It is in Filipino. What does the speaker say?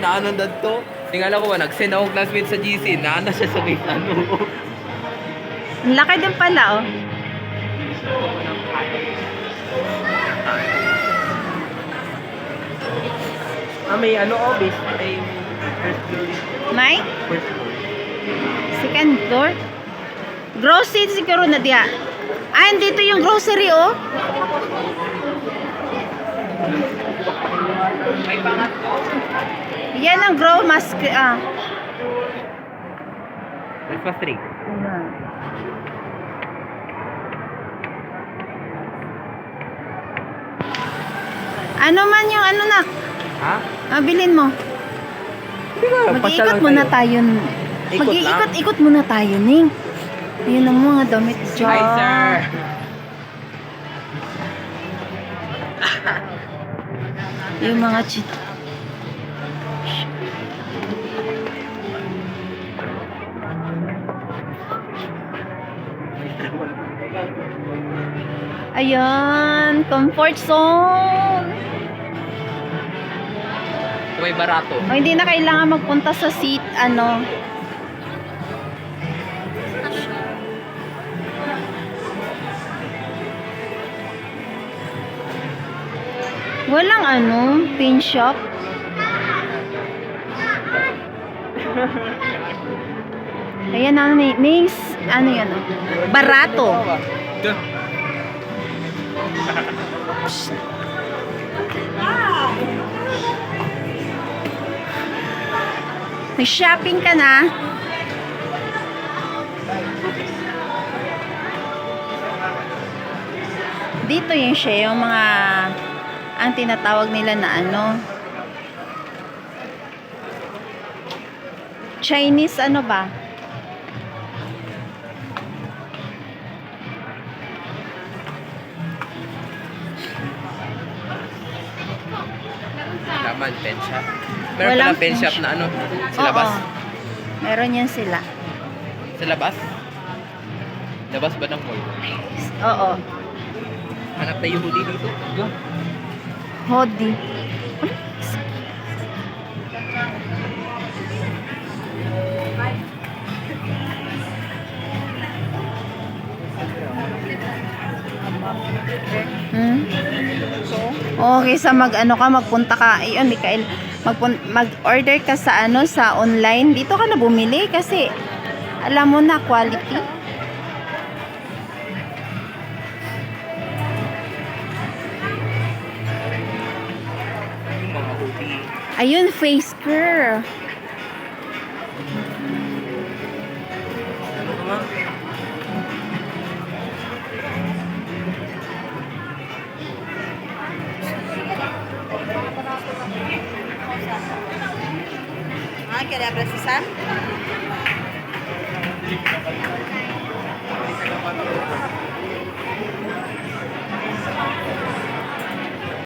naano na to. Tingala ko ba, nag-send ako classmate sa GC, naana siya sa may ano. Ang laki din pala, oh. ah, may ano, obis. May first floor. May? First floor. Second floor? Grocery siguro na diya. Ah, dito yung grocery, oh. May pangatlo. Yan ang grow mask. Ah. Breakfast 3. Ano man yung ano na? Ha? Ah, bilhin mo. Mag-iikot muna tayo. Ikot Mag-iikot-ikot muna tayo, Ning. Ayun ang mga damit dyan. Hi, sir. Yung mga chit. Ayan, comfort zone. May barato. O, hindi na kailangan magpunta sa seat, ano. Walang ano, pin shop. Ayan ano ni Nings, ano yan? oh? Barato. Nag-shopping ka na? Dito yung siya, yung mga ang tinatawag nila na ano Chinese ano ba? Laman, pen shop. Meron Walang pala pen shop na ano? Sa labas? Oo. Meron yan sila. Sa labas? Labas ba ng mall? Oo. Hanap tayo hoodie dito. Hodi. Hmm? Okay, sa mag ano ka, magpunta ka, ayun, Mikael, mag-order ka sa ano, sa online, dito ka na bumili kasi alam mo na quality. Ayun, face care. quería precisar.